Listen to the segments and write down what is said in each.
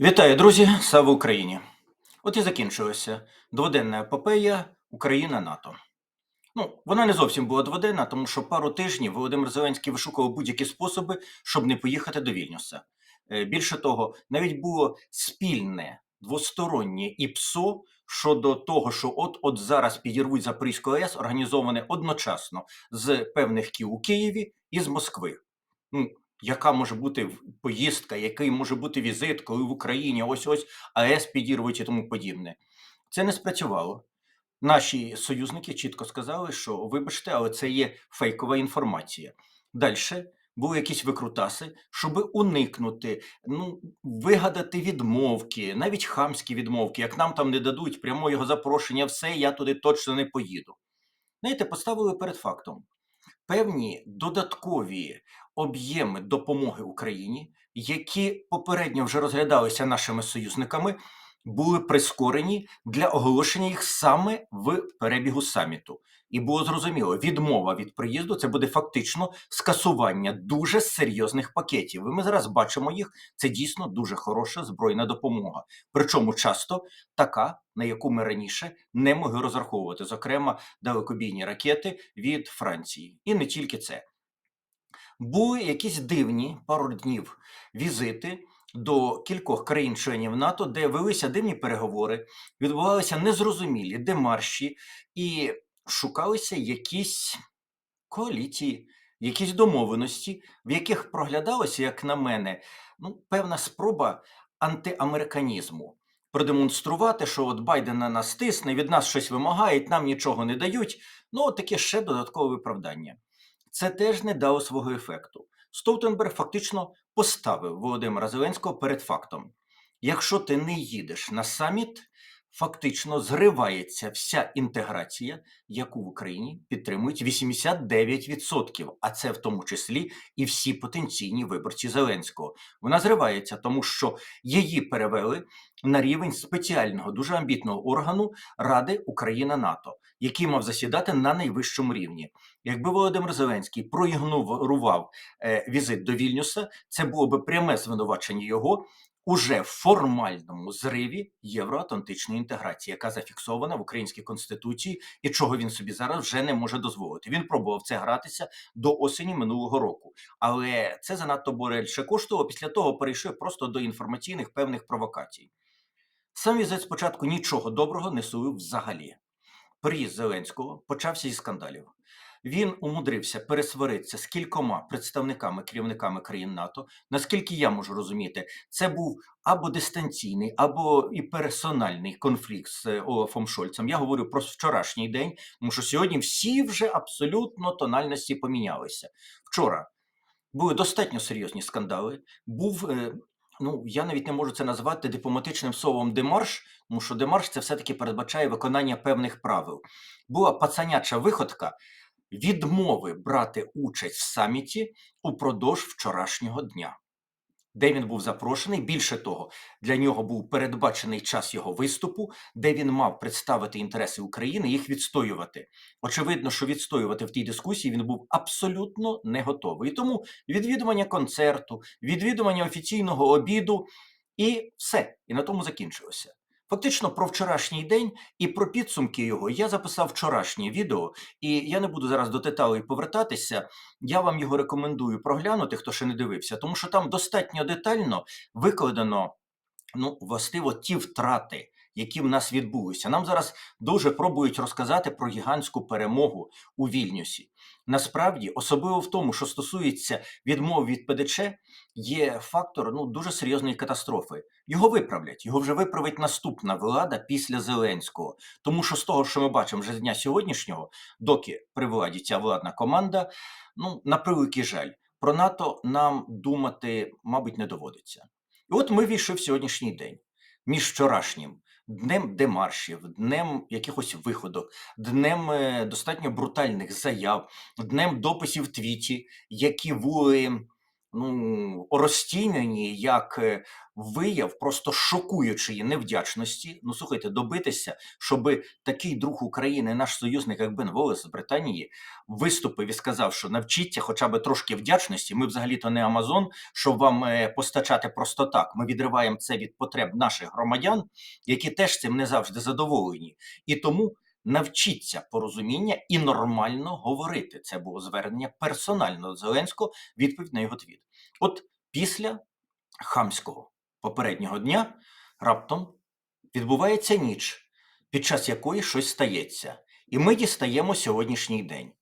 Вітаю, друзі! Слава Україні! От і закінчилася дводенна епопея Україна НАТО. Ну, вона не зовсім була дводенна, тому що пару тижнів Володимир Зеленський вишукував будь-які способи, щоб не поїхати до Вільнюса. Е, Більше того, навіть було спільне двостороннє ІПСО щодо того, що от от зараз підірвуть Запорізьку АЕС, організоване одночасно з певних кіл у Києві і з Москви. Яка може бути поїздка, який може бути візит, коли в Україні ось ось АЕС підірвуть і тому подібне. Це не спрацювало. Наші союзники чітко сказали, що вибачте, але це є фейкова інформація. Далі були якісь викрутаси, щоб уникнути, ну, вигадати відмовки, навіть хамські відмовки. Як нам там не дадуть прямого запрошення, все, я туди точно не поїду. Знаєте, поставили перед фактом певні додаткові об'єми допомоги Україні, які попередньо вже розглядалися нашими союзниками, були прискорені для оголошення їх саме в перебігу саміту. І було зрозуміло, відмова від приїзду це буде фактично скасування дуже серйозних пакетів. І ми зараз бачимо їх. Це дійсно дуже хороша збройна допомога. Причому часто така, на яку ми раніше не могли розраховувати, зокрема далекобійні ракети від Франції. І не тільки це. Були якісь дивні пару днів візити до кількох країн-членів НАТО, де велися дивні переговори, відбувалися незрозумілі демарші і шукалися якісь коаліції, якісь домовленості, в яких проглядалося, як на мене, ну, певна спроба антиамериканізму. Продемонструвати, що от Байден на нас тисне, від нас щось вимагають, нам нічого не дають. Ну, таке ще додаткове виправдання. Це теж не дало свого ефекту. Столтенберг фактично поставив Володимира Зеленського перед фактом: якщо ти не їдеш на саміт, фактично зривається вся інтеграція, яку в Україні підтримують 89%, а це в тому числі і всі потенційні виборці Зеленського. Вона зривається, тому що її перевели на рівень спеціального, дуже амбітного органу Ради Україна НАТО, який мав засідати на найвищому рівні. Якби Володимир Зеленський проігнорував е, візит до Вільнюса, це було би пряме звинувачення його уже в формальному зриві євроатлантичної інтеграції, яка зафіксована в українській конституції, і чого він собі зараз вже не може дозволити. Він пробував це гратися до осені минулого року, але це занадто борельше коштувало. Після того перейшов просто до інформаційних певних провокацій. Сам візит спочатку нічого доброго не сулив взагалі. Приїзд Зеленського почався зі скандалів. Він умудрився пересваритися з кількома представниками керівниками країн НАТО. Наскільки я можу розуміти, це був або дистанційний, або і персональний конфлікт з е, Олафом Шольцем. Я говорю про вчорашній день, тому що сьогодні всі вже абсолютно тональності помінялися. Вчора були достатньо серйозні скандали. Був е, ну я навіть не можу це назвати дипломатичним словом демарш, тому що демарш це все-таки передбачає виконання певних правил. Була пацаняча виходка відмови брати участь в саміті упродовж вчорашнього дня. Де він був запрошений, більше того, для нього був передбачений час його виступу, де він мав представити інтереси України, їх відстоювати. Очевидно, що відстоювати в тій дискусії він був абсолютно не готовий. І тому відвідування концерту, відвідування офіційного обіду, і все. І на тому закінчилося. Фактично про вчорашній день і про підсумки його я записав вчорашнє відео, і я не буду зараз до деталей повертатися. Я вам його рекомендую проглянути, хто ще не дивився, тому що там достатньо детально викладено ну, властиво ті втрати, які в нас відбулися. Нам зараз дуже пробують розказати про гігантську перемогу у Вільнюсі. Насправді, особливо в тому, що стосується відмов від ПДЧ, є фактор ну, дуже серйозної катастрофи. Його виправлять, його вже виправить наступна влада після Зеленського. Тому що з того, що ми бачимо вже з дня сьогоднішнього, доки при владі ця владна команда, ну на превеликий жаль, про НАТО нам думати, мабуть, не доводиться. І от ми війшли в сьогоднішній день між вчорашнім днем демаршів, днем якихось виходок, днем е, достатньо брутальних заяв, днем дописів в твіті, які були ну, розцінені як е, вияв просто шокуючої невдячності. Ну, слухайте, добитися, щоб такий друг України, наш союзник, як Бен Волес з Британії, виступив і сказав, що навчіться хоча б трошки вдячності. Ми взагалі-то не Амазон, щоб вам е, постачати просто так. Ми відриваємо це від потреб наших громадян, які теж цим не завжди задоволені. І тому навчіться порозуміння і нормально говорити. Це було звернення персонально Зеленського, відповідь на його твіт. От після хамського попереднього дня раптом відбувається ніч, під час якої щось стається. І ми дістаємо сьогоднішній день.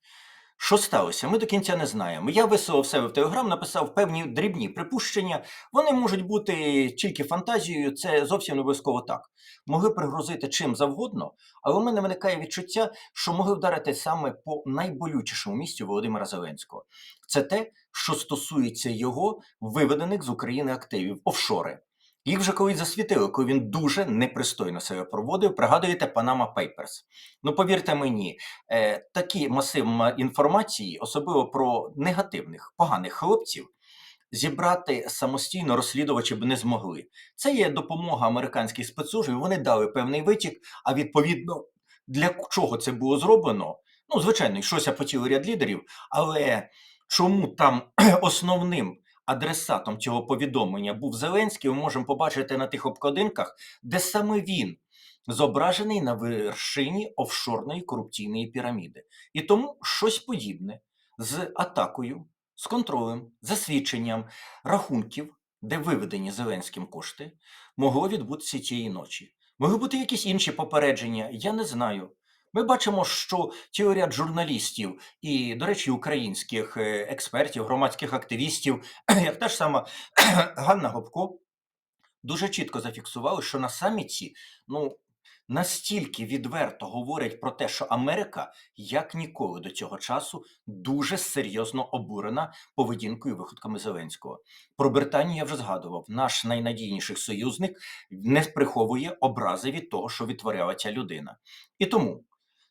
Що сталося? Ми до кінця не знаємо. Я висував себе в Телеграм, написав певні дрібні припущення. Вони можуть бути тільки фантазією, це зовсім не обов'язково так. Могли пригрозити чим завгодно, але у мене виникає відчуття, що могли вдарити саме по найболючішому місцю Володимира Зеленського. Це те, що стосується його виведених з України активів офшори. Їх вже колись засвітили, коли він дуже непристойно себе проводив. Пригадуєте Panama Papers. Ну повірте мені, е, такі масив інформації, особливо про негативних, поганих хлопців, зібрати самостійно розслідувачі б не змогли. Це є допомога американських спецслужб, вони дали певний витік, а відповідно для чого це було зроблено? Ну, звичайно, по цілий ряд лідерів, але чому там основним адресатом цього повідомлення був Зеленський, ми можемо побачити на тих обкладинках, де саме він зображений на вершині офшорної корупційної піраміди. І тому щось подібне з атакою, з контролем, засвідченням рахунків, де виведені Зеленським кошти, могло відбутися цієї ночі. Могли бути якісь інші попередження, я не знаю. Ми бачимо, що цілий ряд журналістів і, до речі, українських е, експертів, громадських активістів, як та ж сама Ганна Гопко, дуже чітко зафіксували, що на саміті ну, настільки відверто говорять про те, що Америка як ніколи до цього часу дуже серйозно обурена поведінкою і виходками Зеленського. Про Британію я вже згадував. Наш найнадійніший союзник не приховує образи від того, що відтворяла ця людина. І тому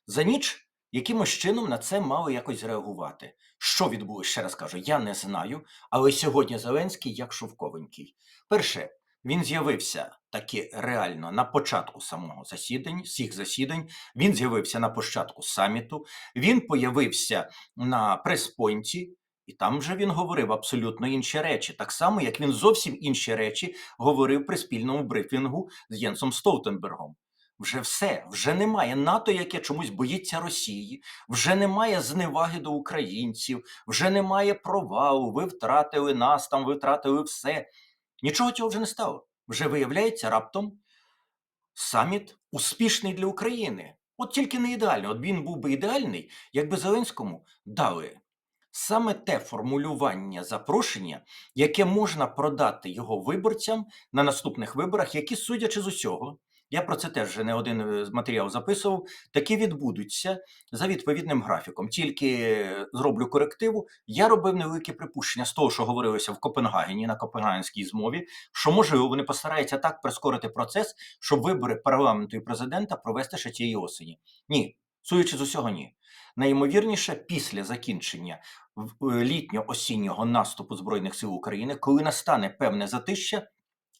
за ніч якимось чином на це мали якось зреагувати. Що відбулося, ще раз кажу, я не знаю, але сьогодні Зеленський як шовковенький. Перше, він з'явився таки реально на початку самого засідання, всіх засідань. Він з'явився на початку саміту. Він появився на прес-пойнті, і там вже він говорив абсолютно інші речі, так само як він зовсім інші речі говорив при спільному брифінгу з Єнсом Столтенбергом. Вже все, вже немає НАТО, яке чомусь боїться Росії, вже немає зневаги до українців, вже немає провалу. Ви втратили нас, там ви втратили все. Нічого цього вже не стало. Вже виявляється раптом саміт успішний для України. От тільки не ідеальний. От він був би ідеальний, якби Зеленському дали саме те формулювання запрошення, яке можна продати його виборцям на наступних виборах, які, судячи з усього, я про це теж вже не один е, матеріал записував, такі відбудуться за відповідним графіком. Тільки е, зроблю корективу. Я робив невелике припущення з того, що говорилося в Копенгагені на Копенгагенській змові, що можливо вони постараються так прискорити процес, щоб вибори парламенту і президента провести ще цієї осені. Ні, судячи з усього, ні. Найімовірніше, після закінчення е, літньо-осіннього наступу Збройних сил України, коли настане певне затища,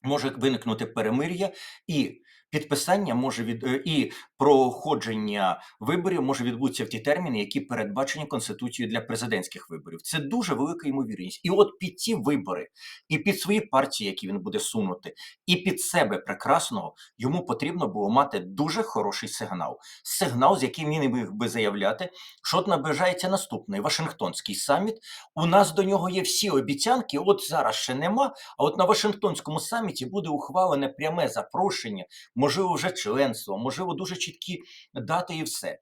може виникнути перемир'я і підписання може від е, і проходження виборів може відбутися в ті терміни, які передбачені конституцією для президентських виборів. Це дуже велика ймовірність. І от під ці вибори, і під свої партії, які він буде сунути, і під себе прекрасного йому потрібно було мати дуже хороший сигнал. Сигнал, з яким він міг би заявляти, що от наближається наступний Вашингтонський саміт. У нас до нього є всі обіцянки. От зараз ще нема. А от на Вашингтонському саміті буде ухвалене пряме запрошення, можливо, вже членство, можливо, дуже чіткі дати і все.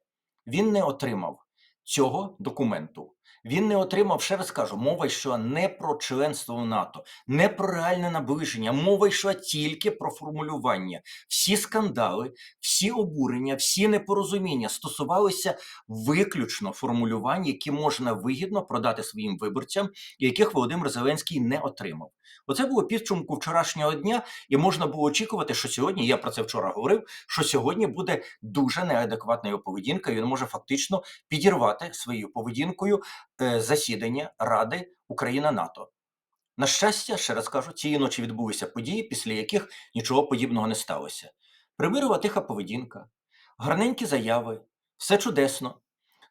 Він не отримав цього документу. Він не отримав, ще раз кажу, мова йшла не про членство в НАТО, не про реальне наближення. Мова йшла тільки про формулювання. Всі скандали, всі обурення, всі непорозуміння стосувалися виключно формулювань, які можна вигідно продати своїм виборцям, яких Володимир Зеленський не отримав. Оце було підсумку вчорашнього дня, і можна було очікувати, що сьогодні, я про це вчора говорив, що сьогодні буде дуже неадекватна його поведінка, і він може фактично підірвати своєю поведінкою засідання Ради Україна НАТО. На щастя, ще раз кажу, цієї ночі відбулися події, після яких нічого подібного не сталося. Примирова тиха поведінка, гарненькі заяви, все чудесно.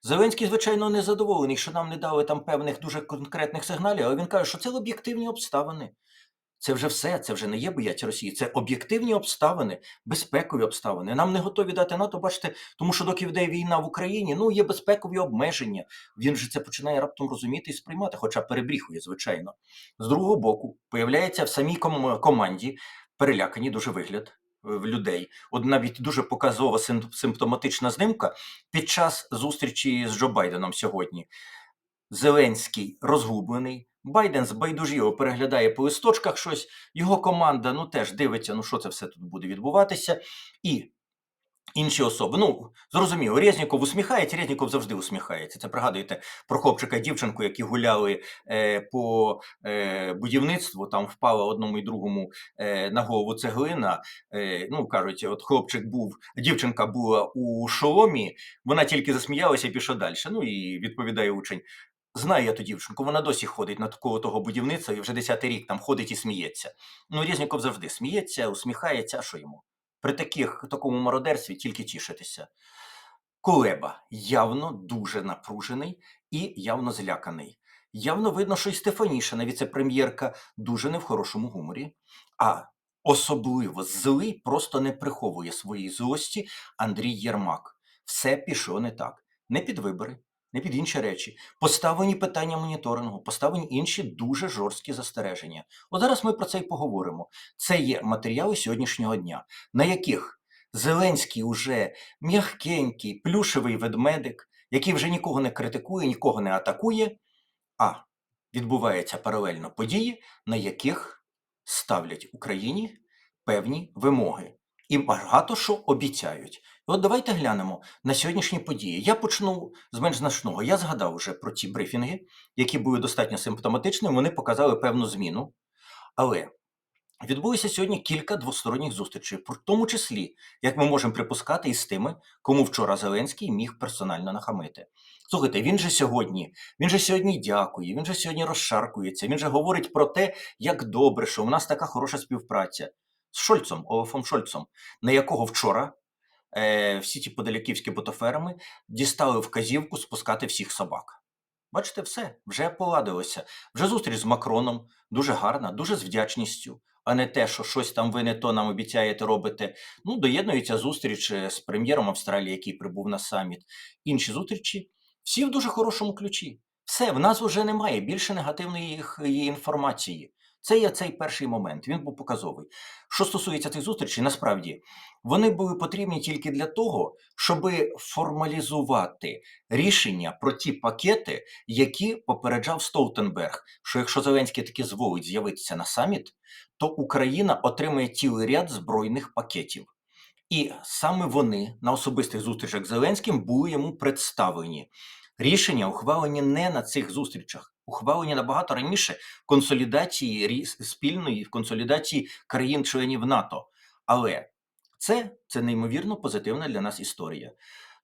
Зеленський, звичайно, не задоволений, що нам не дали там певних дуже конкретних сигналів, але він каже, що це об'єктивні обставини. Це вже все, це вже не є бояття Росії, це об'єктивні обставини, безпекові обставини. Нам не готові дати НАТО, бачите, тому що доки йде війна в Україні, ну є безпекові обмеження. Він же це починає раптом розуміти і сприймати, хоча перебріхує, звичайно. З другого боку, появляється в самій ком- команді перелякані дуже вигляд е, в людей. От навіть дуже показова сим- симптоматична знимка під час зустрічі з Джо Байденом сьогодні. Зеленський розгублений. Байден з байдужіво переглядає по листочках щось. Його команда ну теж дивиться, ну що це все тут буде відбуватися. І інші особи. Ну, зрозуміло, Резніков усміхається, Резніков завжди усміхається. Це пригадуєте про хлопчика і дівчинку, які гуляли е, по е, будівництву. Там впала одному і другому е, на голову цеглина. Е, ну кажуть, от хлопчик був, дівчинка була у шоломі, вона тільки засміялася і пішла далі. Ну і відповідає учень. Знаю я ту дівчинку, вона досі ходить на такого того будівництва і вже 10 рік там ходить і сміється. Ну, Резніков завжди сміється, усміхається, а що йому? При таких, такому мародерстві тільки тішитися. Кулеба явно дуже напружений і явно зляканий. Явно видно, що і Стефанішина, віце-прем'єрка, дуже не в хорошому гуморі, а особливо злий просто не приховує своєї злості Андрій Єрмак. Все пішло не так. Не під вибори, не під інші речі. Поставлені питання моніторингу, поставлені інші дуже жорсткі застереження. От зараз ми про це і поговоримо. Це є матеріали сьогоднішнього дня, на яких Зеленський уже м'ягкенький, плюшевий ведмедик, який вже нікого не критикує, нікого не атакує, а відбуваються паралельно події, на яких ставлять Україні певні вимоги. І багато що обіцяють. І от давайте глянемо на сьогоднішні події. Я почну з менш значного. Я згадав вже про ті брифінги, які були достатньо симптоматичними, вони показали певну зміну. Але відбулося сьогодні кілька двосторонніх зустрічей, в тому числі, як ми можемо припускати, із тими, кому вчора Зеленський міг персонально нахамити. Слухайте, він же сьогодні, він же сьогодні дякує, він же сьогодні розшаркується, він же говорить про те, як добре, що у нас така хороша співпраця з Шольцом, Олафом Шольцом, на якого вчора е, всі ті подаляківські ботоферми дістали вказівку спускати всіх собак. Бачите, все, вже поладилося. Вже зустріч з Макроном дуже гарна, дуже з вдячністю, а не те, що щось там ви не то нам обіцяєте робити. Ну, доєднується зустріч е, з прем'єром Австралії, який прибув на саміт. Інші зустрічі, всі в дуже хорошому ключі. Все, в нас вже немає більше негативної їх- її інформації. Це є цей перший момент. Він був показовий. Що стосується цих зустрічей, насправді вони були потрібні тільки для того, щоб формалізувати рішення про ті пакети, які попереджав Столтенберг, що якщо Зеленський таки зволить з'явитися на саміт, то Україна отримає цілий ряд збройних пакетів. І саме вони на особистих зустрічах з Зеленським були йому представлені. Рішення ухвалені не на цих зустрічах, ухвалені набагато раніше в консолідації спільної в консолідації країн-членів НАТО. Але це, це неймовірно позитивна для нас історія.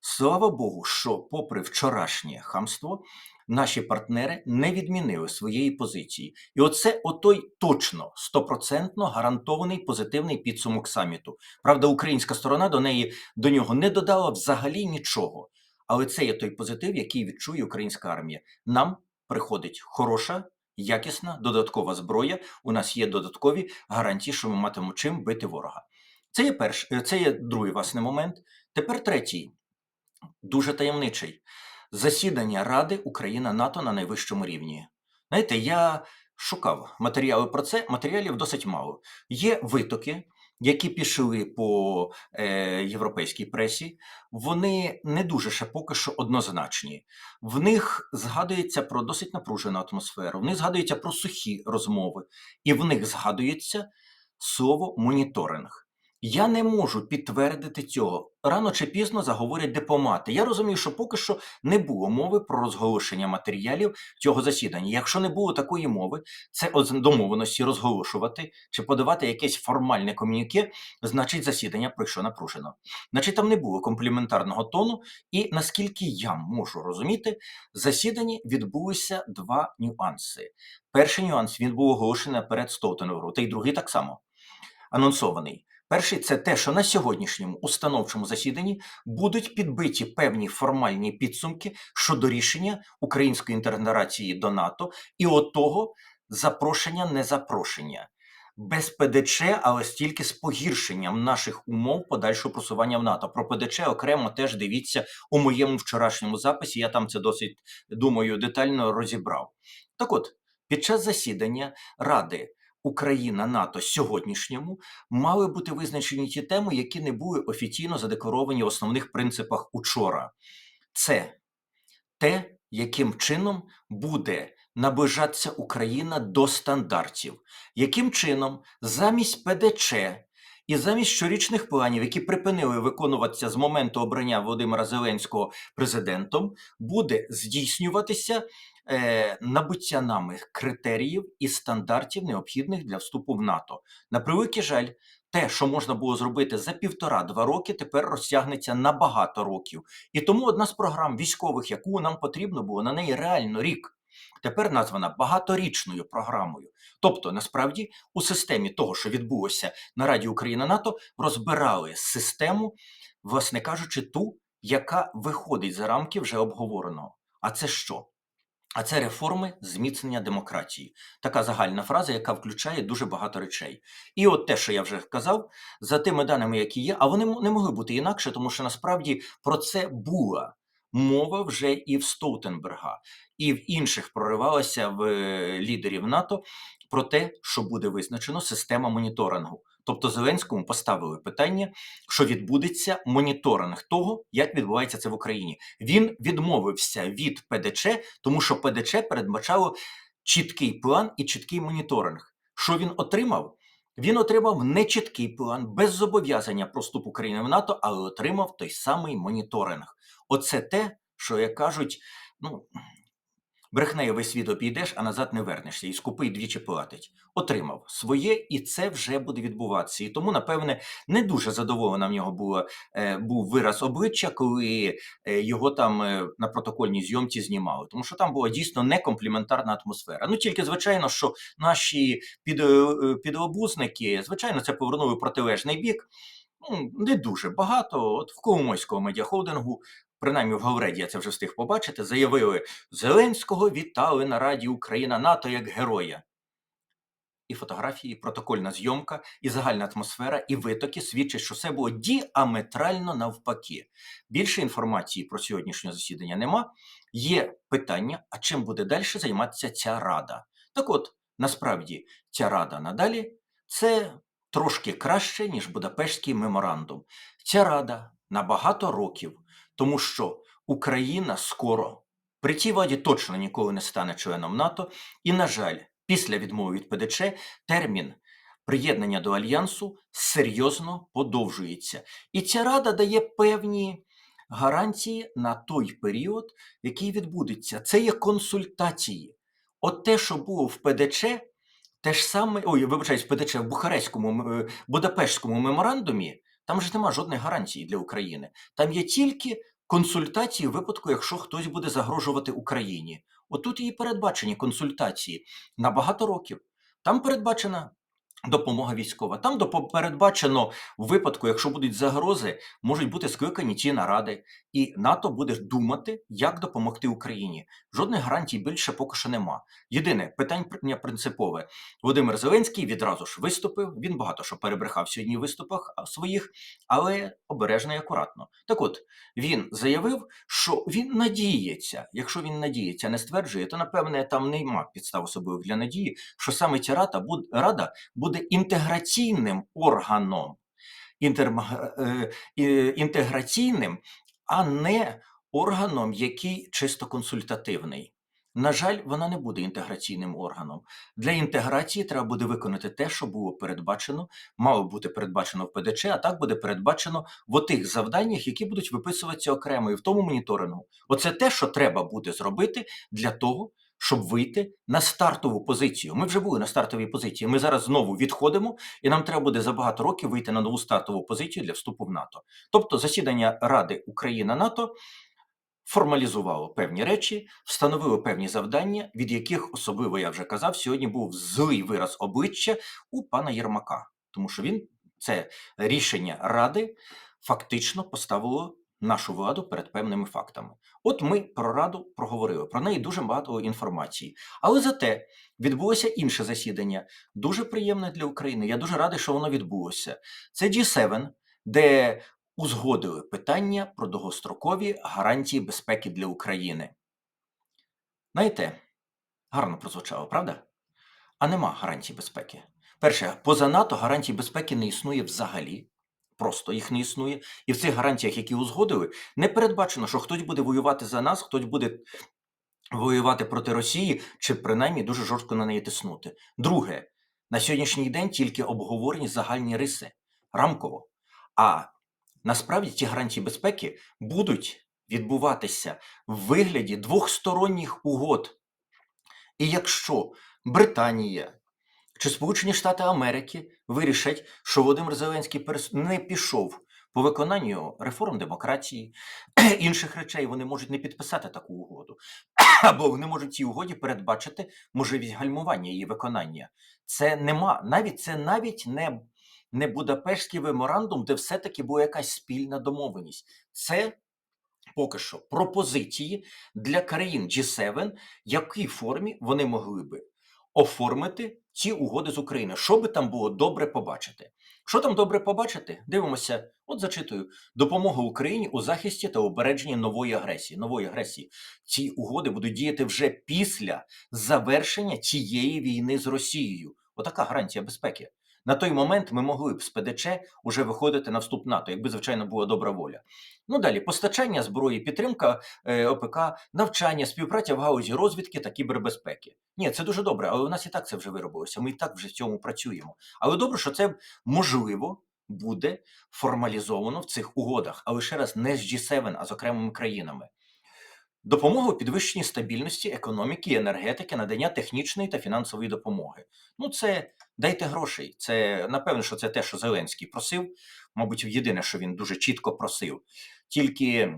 Слава Богу, що, попри вчорашнє хамство, наші партнери не відмінили своєї позиції. І оце отой точно стопроцентно гарантований позитивний підсумок саміту. Правда, українська сторона до неї до нього не додала взагалі нічого. Але це є той позитив, який відчує українська армія. Нам приходить хороша, якісна, додаткова зброя. У нас є додаткові гарантії, що ми матимемо чим бити ворога. Це є перший, це є другий власне момент. Тепер третій, дуже таємничий. Засідання Ради Україна НАТО на найвищому рівні. Знаєте, я шукав матеріали про це, матеріалів досить мало. Є витоки, які пішли по е, європейській пресі, вони не дуже ще поки що однозначні. В них згадується про досить напружену атмосферу, в них згадується про сухі розмови, і в них згадується слово моніторинг. Я не можу підтвердити цього. Рано чи пізно заговорять дипломати. Я розумію, що поки що не було мови про розголошення матеріалів цього засідання. Якщо не було такої мови, це домовленості розголошувати чи подавати якесь формальне ком'юніке, значить засідання пройшло напружено. Значить, там не було компліментарного тону, і наскільки я можу розуміти, в засіданні відбулися два нюанси. Перший нюанс він був оголошений перед Столтенбергу, та й другий так само анонсований. Перший це те, що на сьогоднішньому установчому засіданні будуть підбиті певні формальні підсумки щодо рішення української інтеграції до НАТО і отого запрошення незапрошення. Без ПДЧ, але стільки з погіршенням наших умов подальшого просування в НАТО. Про ПДЧ окремо теж дивіться у моєму вчорашньому записі. Я там це досить думаю детально розібрав. Так от, під час засідання Ради Україна НАТО сьогоднішньому мали бути визначені ті теми, які не були офіційно задекларовані в основних принципах учора. Це те, яким чином буде наближатися Україна до стандартів, яким чином замість ПДЧ і замість щорічних планів, які припинили виконуватися з моменту обрання Володимира Зеленського президентом, буде здійснюватися е, набуття нами критеріїв і стандартів, необхідних для вступу в НАТО. На превеликий жаль, те, що можна було зробити за півтора-два роки, тепер розтягнеться на багато років. І тому одна з програм військових, яку нам потрібно було на неї реально рік, тепер названа багаторічною програмою. Тобто, насправді, у системі того, що відбулося на Раді Україна НАТО, розбирали систему, власне кажучи, ту, яка виходить за рамки вже обговореного. А це що? А це реформи зміцнення демократії. Така загальна фраза, яка включає дуже багато речей. І от те, що я вже казав, за тими даними, які є, а вони не могли бути інакше, тому що насправді про це була мова вже і в Столтенберга, і в інших проривалася в е, лідерів НАТО про те, що буде визначено система моніторингу. Тобто Зеленському поставили питання, що відбудеться моніторинг того, як відбувається це в Україні. Він відмовився від ПДЧ, тому що ПДЧ передбачало чіткий план і чіткий моніторинг. Що він отримав? Він отримав нечіткий план без зобов'язання про вступ України в НАТО, але отримав той самий моніторинг. Оце те, що як кажуть, ну. Брехнею весь світ обійдеш, а назад не вернешся, і скупий двічі платить. Отримав своє, і це вже буде відбуватися. І тому, напевне, не дуже задоволена в нього було, е, був вираз обличчя, коли е, його там е, на протокольній зйомці знімали, тому що там була дійсно некомпліментарна атмосфера. Ну тільки звичайно, що наші під, е, підлобузники, звичайно, це повернули протилежний бік. Ну, не дуже багато. От в Коломойського медіахолдингу, принаймні в Гавреді я це вже встиг побачити, заявили: Зеленського вітали на Раді Україна НАТО як героя. І фотографії, і протокольна зйомка, і загальна атмосфера, і витоки свідчать, що все було діаметрально навпаки. Більше інформації про сьогоднішнє засідання нема. Є питання, а чим буде далі займатися ця рада? Так от, насправді, ця рада надалі це трошки краще, ніж Будапештський меморандум. Ця рада на багато років, тому що Україна скоро при цій владі точно ніколи не стане членом НАТО, і, на жаль, після відмови від ПДЧ термін приєднання до альянсу серйозно подовжується. І ця рада дає певні гарантії на той період, який відбудеться. Це є консультації. От те, що було в ПДЧ, те ж саме, ой, вибачаюсь, в ПДЧ в Бухарестському е, Будапештському меморандумі, там же нема жодних гарантій для України. Там є тільки консультації в випадку, якщо хтось буде загрожувати Україні. Отут і передбачені консультації на багато років. Там передбачена допомога військова. Там передбачено в випадку, якщо будуть загрози, можуть бути скликані ці наради, і НАТО буде думати, як допомогти Україні. Жодних гарантій більше поки що нема. Єдине питання принципове. Володимир Зеленський відразу ж виступив. Він багато що перебрехав сьогодні в виступах своїх, але обережно і акуратно. Так от він заявив, що він надіється. Якщо він надіється, не стверджує, то напевне там нема підстав особливих для надії, що саме ця рада буде, рада буде інтеграційним органом, е, інтеграційним, а не органом, який чисто консультативний. На жаль, вона не буде інтеграційним органом. Для інтеграції треба буде виконати те, що було передбачено, мало бути передбачено в ПДЧ, а так буде передбачено в отих завданнях, які будуть виписуватися окремо і в тому моніторингу. Оце те, що треба буде зробити для того, щоб вийти на стартову позицію. Ми вже були на стартовій позиції. Ми зараз знову відходимо, і нам треба буде за багато років вийти на нову стартову позицію для вступу в НАТО. Тобто, засідання Ради Україна НАТО формалізувало певні речі, встановило певні завдання, від яких особливо я вже казав, сьогодні був злий вираз обличчя у пана Єрмака, тому що він це рішення Ради фактично поставило нашу владу перед певними фактами. От ми про раду проговорили. Про неї дуже багато інформації. Але зате відбулося інше засідання, дуже приємне для України. Я дуже радий, що воно відбулося. Це G7, де узгодили питання про довгострокові гарантії безпеки для України. Знаєте, гарно прозвучало, правда? А нема гарантій безпеки. Перше, поза НАТО гарантій безпеки не існує взагалі. Просто їх не існує. І в цих гарантіях, які узгодили, не передбачено, що хтось буде воювати за нас, хтось буде воювати проти Росії, чи принаймні дуже жорстко на неї тиснути. Друге, на сьогоднішній день тільки обговорені загальні риси рамково. А насправді ті гарантії безпеки будуть відбуватися в вигляді двохсторонніх угод. І якщо Британія чи Сполучені Штати Америки вирішать, що Володимир Зеленський не пішов по виконанню реформ демократії, інших речей, вони можуть не підписати таку угоду, або вони можуть цій угоді передбачити можливість гальмування її виконання. Це нема, навіть це навіть не, не Будапештський меморандум, де все-таки була якась спільна домовленість. Це поки що пропозиції для країн G7, в якій формі вони могли би оформити ці угоди з України. Що би там було добре побачити? Що там добре побачити? Дивимося, от зачитую: допомога Україні у захисті та обереженні нової агресії. Нової агресії. Ці угоди будуть діяти вже після завершення цієї війни з Росією. Отака гарантія безпеки. На той момент ми могли б з ПДЧ уже виходити на вступ НАТО, якби звичайно була добра воля. Ну далі постачання зброї, підтримка е, ОПК, навчання, співпраця в гаузі розвідки та кібербезпеки. Ні, це дуже добре, але у нас і так це вже виробилося. Ми і так вже в цьому працюємо. Але добре, що це можливо буде формалізовано в цих угодах, але ще раз не з G7, а з окремими країнами. Допомога у підвищенні стабільності економіки, енергетики, надання технічної та фінансової допомоги. Ну, це дайте грошей. Це напевно, що це те, що Зеленський просив. Мабуть, єдине, що він дуже чітко просив. Тільки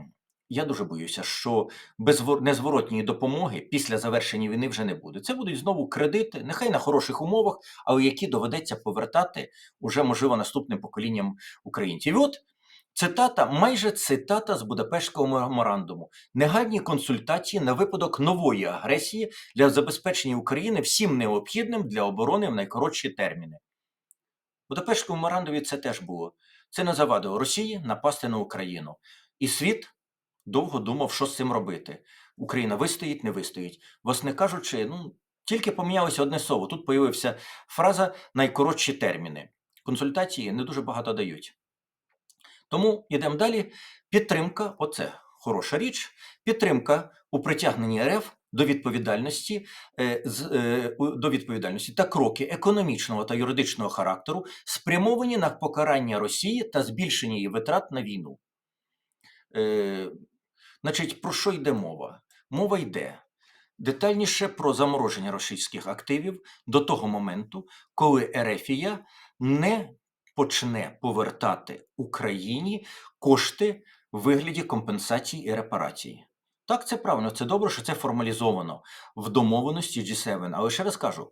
я дуже боюся, що без вор- незворотньої допомоги після завершення війни вже не буде. Це будуть знову кредити, нехай на хороших умовах, але які доведеться повертати уже можливо наступним поколінням українців. І от цитата, майже цитата з Будапештського меморандуму: негайні консультації на випадок нової агресії для забезпечення України всім необхідним для оборони в найкоротші терміни. В Будапештському меморандумі це теж було. Це не завадило Росії напасти на Україну. І світ довго думав, що з цим робити. Україна вистоїть, не вистоїть. Власне кажучи, ну тільки помінялося одне слово. Тут появився фраза найкоротші терміни. Консультації не дуже багато дають. Тому йдемо далі. Підтримка, оце хороша річ. Підтримка у притягненні РФ до відповідальності, е, е, до відповідальності та кроки економічного та юридичного характеру спрямовані на покарання Росії та збільшення її витрат на війну. Е, значить, про що йде мова? Мова йде детальніше про замороження російських активів до того моменту, коли Ерефія не почне повертати Україні кошти в вигляді компенсацій і репарацій. Так, це правильно, це добре, що це формалізовано в домовленості G7. Але ще раз кажу: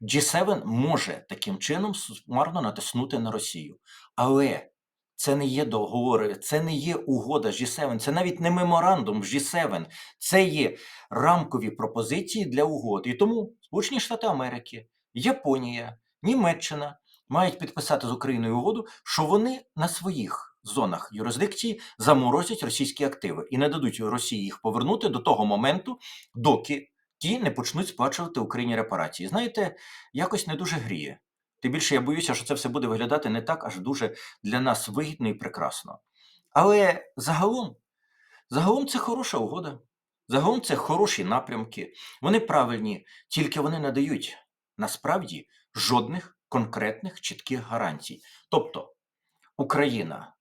G7 може таким чином сумарно натиснути на Росію. Але це не є договори, це не є угода з G7, це навіть не меморандум з G7, це є рамкові пропозиції для угод. І тому Сполучені Штати Америки, Японія, Німеччина мають підписати з Україною угоду, що вони на своїх зонах юрисдикції заморозять російські активи і не дадуть Росії їх повернути до того моменту, доки ті не почнуть сплачувати Україні репарації. Знаєте, якось не дуже гріє. Тим більше я боюся, що це все буде виглядати не так аж дуже для нас вигідно і прекрасно. Але загалом, загалом це хороша угода. Загалом це хороші напрямки, вони правильні, тільки вони не дають насправді жодних конкретних чітких гарантій. Тобто Україна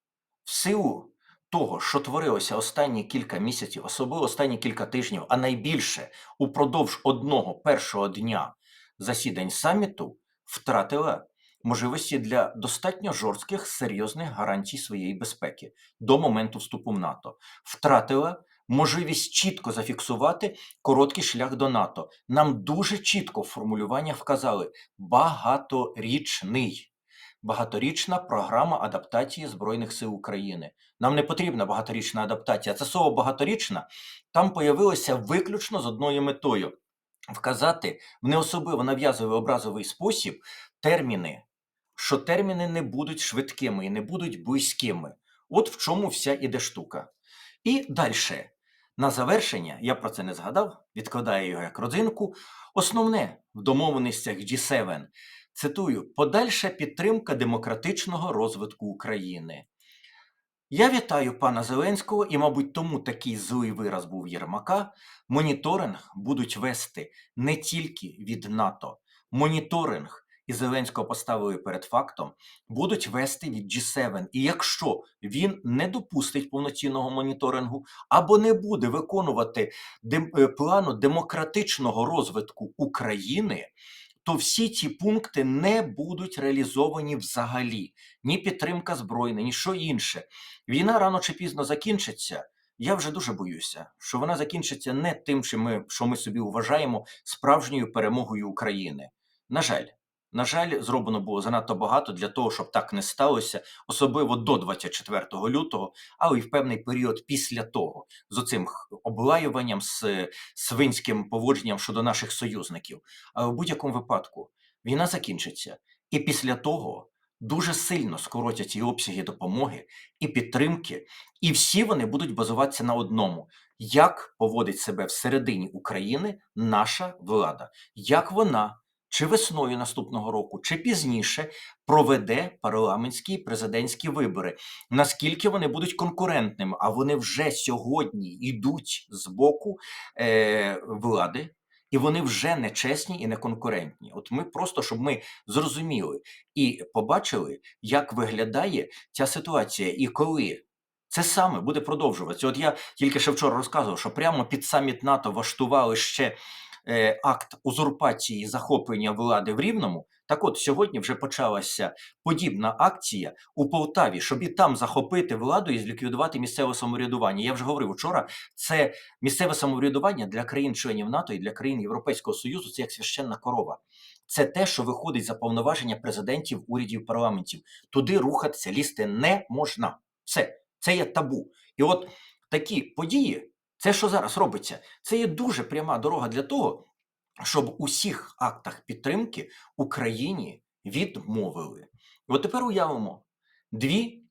в силу того, що творилося останні кілька місяців, особливо останні кілька тижнів, а найбільше упродовж одного першого дня засідань саміту, втратила можливості для достатньо жорстких серйозних гарантій своєї безпеки до моменту вступу в НАТО, втратила можливість чітко зафіксувати короткий шлях до НАТО. Нам дуже чітко в формулюваннях вказали багаторічний. Багаторічна програма адаптації Збройних сил України. Нам не потрібна багаторічна адаптація. Це слово багаторічна там появилося виключно з одною метою вказати в не особливо нав'язовий образовий спосіб терміни, що терміни не будуть швидкими і не будуть близькими. От в чому вся іде штука. І далі, на завершення, я про це не згадав, відкладаю його як родзинку. Основне в домовленостях G7 цитую: подальша підтримка демократичного розвитку України. Я вітаю пана Зеленського, і, мабуть, тому такий злий вираз був Єрмака. Моніторинг будуть вести не тільки від НАТО, моніторинг і Зеленського поставили перед фактом, будуть вести від G7. І якщо він не допустить повноцінного моніторингу або не буде виконувати дем- е, плану демократичного розвитку України, то всі ці пункти не будуть реалізовані взагалі. Ні підтримка збройна, ні що інше. Війна рано чи пізно закінчиться. Я вже дуже боюся, що вона закінчиться не тим, що ми, що ми собі вважаємо справжньою перемогою України. На жаль, на жаль, зроблено було занадто багато для того, щоб так не сталося, особливо до 24 лютого, але й в певний період після того, з оцим облаюванням, з свинським поводженням щодо наших союзників. Але в будь-якому випадку війна закінчиться, і після того дуже сильно скоротять і обсяги допомоги, і підтримки, і всі вони будуть базуватися на одному: як поводить себе всередині України наша влада, як вона. Чи весною наступного року, чи пізніше проведе парламентські президентські вибори, наскільки вони будуть конкурентними, а вони вже сьогодні йдуть з боку е, влади, і вони вже не чесні і не конкурентні. От ми просто щоб ми зрозуміли і побачили, як виглядає ця ситуація, і коли. Це саме буде продовжуватися. От я тільки ще вчора розказував, що прямо під саміт НАТО влаштували ще е, акт узурпації захоплення влади в Рівному. Так от сьогодні вже почалася подібна акція у Полтаві, щоб і там захопити владу і зліквідувати місцеве самоврядування. Я вже говорив вчора, це місцеве самоврядування для країн-членів НАТО і для країн Європейського Союзу це як священна корова. Це те, що виходить за повноваження президентів, урядів, парламентів. Туди рухатися, лізти не можна. Все, це є табу. І от такі події, це що зараз робиться, це є дуже пряма дорога для того, щоб у всіх актах підтримки Україні відмовили. От тепер уявимо дві,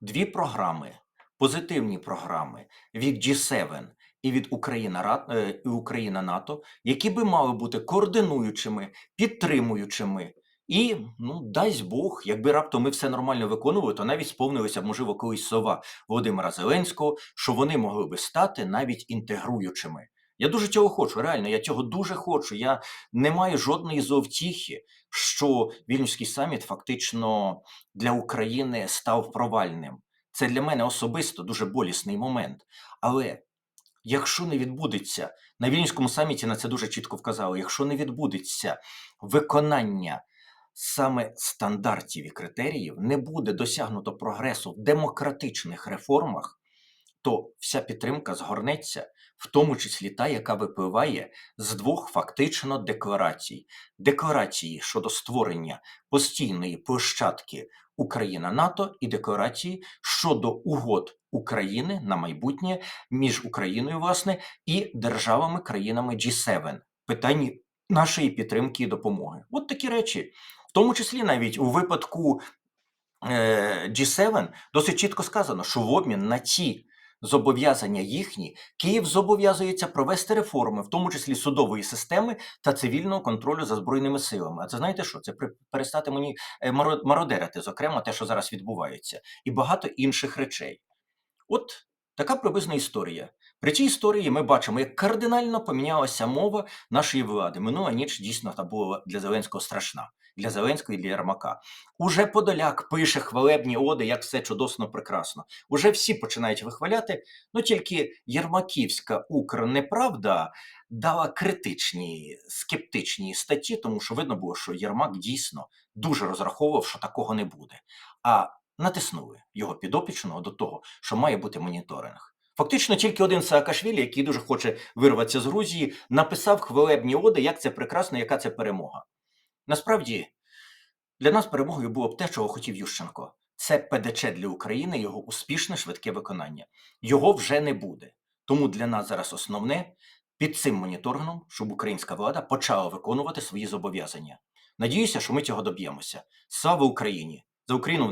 дві програми, позитивні програми від G7 і від Україна, Ра- е, і Україна НАТО, які би мали бути координуючими, підтримуючими. І ну дасть Бог, якби раптом ми все нормально виконували, то навіть сповнилися б, можливо, колись слова Володимира Зеленського, що вони могли би стати навіть інтегруючими. Я дуже цього хочу, реально, я цього дуже хочу. Я не маю жодної зовтіхи, що Вільнюський саміт фактично для України став провальним. Це для мене особисто дуже болісний момент. Але якщо не відбудеться на Вільнюському саміті на це дуже чітко вказали, якщо не відбудеться виконання саме стандартів і критеріїв, не буде досягнуто прогресу в демократичних реформах, то вся підтримка згорнеться, в тому числі та, яка випливає з двох фактично декларацій: декларації щодо створення постійної площадки Україна НАТО і декларації щодо угод України на майбутнє між Україною, власне, і державами країнами G7. Питанні нашої підтримки і допомоги. От такі речі, тому числі навіть у випадку е, G7 досить чітко сказано, що в обмін на ці зобов'язання їхні Київ зобов'язується провести реформи, в тому числі судової системи та цивільного контролю за збройними силами. А це знаєте що? Це перестати мені е, мародерити, зокрема те, що зараз відбувається, і багато інших речей. От така приблизна історія. При цій історії ми бачимо, як кардинально помінялася мова нашої влади. Минула ніч дійсно та була для Зеленського страшна. Для Зеленського і для Єрмака. Уже Подоляк пише хвалебні оди, як все чудосно прекрасно. Уже всі починають вихваляти, ну тільки Єрмаківська Укрнеправда дала критичні, скептичні статті, тому що видно було, що Єрмак дійсно дуже розраховував, що такого не буде. А натиснули його підопічного до того, що має бути моніторинг. Фактично, тільки один Саакашвілі, який дуже хоче вирватися з Грузії, написав хвалебні оди, як це прекрасно, яка це перемога. Насправді, для нас перемогою було б те, чого хотів Ющенко. Це ПДЧ для України, його успішне швидке виконання. Його вже не буде. Тому для нас зараз основне під цим моніторингом, щоб українська влада почала виконувати свої зобов'язання. Надіюся, що ми цього доб'ємося. Слава Україні! За Україну